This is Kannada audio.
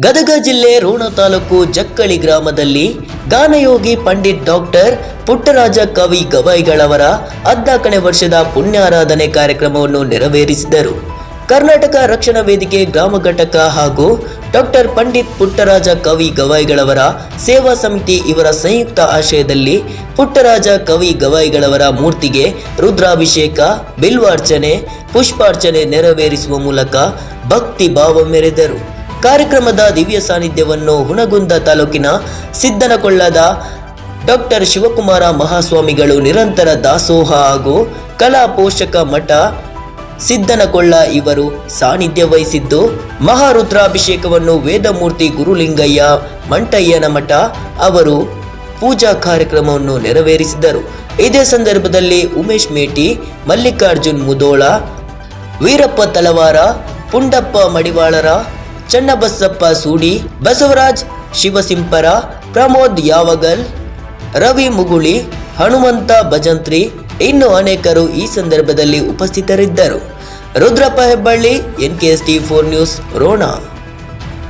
ಗದಗ ಜಿಲ್ಲೆ ರೋಣ ತಾಲೂಕು ಜಕ್ಕಳಿ ಗ್ರಾಮದಲ್ಲಿ ಗಾನಯೋಗಿ ಪಂಡಿತ್ ಡಾಕ್ಟರ್ ಪುಟ್ಟರಾಜ ಕವಿ ಗವಾಯಿಗಳವರ ಹದ್ನಾಲ್ಕನೇ ವರ್ಷದ ಪುಣ್ಯಾರಾಧನೆ ಕಾರ್ಯಕ್ರಮವನ್ನು ನೆರವೇರಿಸಿದರು. ಕರ್ನಾಟಕ ರಕ್ಷಣಾ ವೇದಿಕೆ ಗ್ರಾಮ ಘಟಕ ಹಾಗೂ ಡಾಕ್ಟರ್ ಪಂಡಿತ್ ಪುಟ್ಟರಾಜ ಕವಿ ಗವಾಯಿಗಳವರ ಸೇವಾ ಸಮಿತಿ ಇವರ ಸಂಯುಕ್ತ ಆಶಯದಲ್ಲಿ ಪುಟ್ಟರಾಜ ಕವಿ ಗವಾಯಿಗಳವರ ಮೂರ್ತಿಗೆ ರುದ್ರಾಭಿಷೇಕ, ಬಿಲ್ವಾರ್ಚನೆ, ಪುಷ್ಪಾರ್ಚನೆ ನೆರವೇರಿಸುವ ಮೂಲಕ ಭಕ್ತಿ ಭಾವ ಮೆರೆದರು ಕಾರ್ಯಕ್ರಮದ ದಿವ್ಯ ಸಾನ್ನಿಧ್ಯವನ್ನು ಹುಣಗುಂದ ತಾಲೂಕಿನ ಸಿದ್ದನಕೊಳ್ಳದ ಡಾಕ್ಟರ್ ಶಿವಕುಮಾರ ಮಹಾಸ್ವಾಮಿಗಳು ನಿರಂತರ ದಾಸೋಹ ಹಾಗೂ ಕಲಾ ಪೋಷಕ ಮಠ ಸಿದ್ದನಕೊಳ್ಳ ಇವರು ಸಾನ್ನಿಧ್ಯ ವಹಿಸಿದ್ದು, ಮಹಾರುದ್ರಾಭಿಷೇಕವನ್ನು ವೇದಮೂರ್ತಿ ಗುರುಲಿಂಗಯ್ಯ, ಮಂಟಯ್ಯನ ಮಠ ಅವರು ಪೂಜಾ ಕಾರ್ಯಕ್ರಮವನ್ನು ನೆರವೇರಿಸಿದರು. ಇದೇ ಸಂದರ್ಭದಲ್ಲಿ ಉಮೇಶ್ ಮೇಟಿ, ಮಲ್ಲಿಕಾರ್ಜುನ್ ಮುದೋಳ, ವೀರಪ್ಪ ತಲವಾರ, ಪುಂಡಪ್ಪ ಮಡಿವಾಳರ ಚನ್ನಬಸಪ್ಪ ಸೂಡಿ, ಬಸವರಾಜ್ ಶಿವಸಿಂಪರ, ಪ್ರಮೋದ್ ಯಾವಗಲ್, ರವಿ ಮುಗುಳಿ, ಹನುಮಂತ ಭಜಂತ್ರಿ ಇನ್ನು ಅನೇಕರು ಈ ಸಂದರ್ಭದಲ್ಲಿ ಉಪಸ್ಥಿತರಿದ್ದರು. Rudrappa Hebballi N K S T four news, Ron.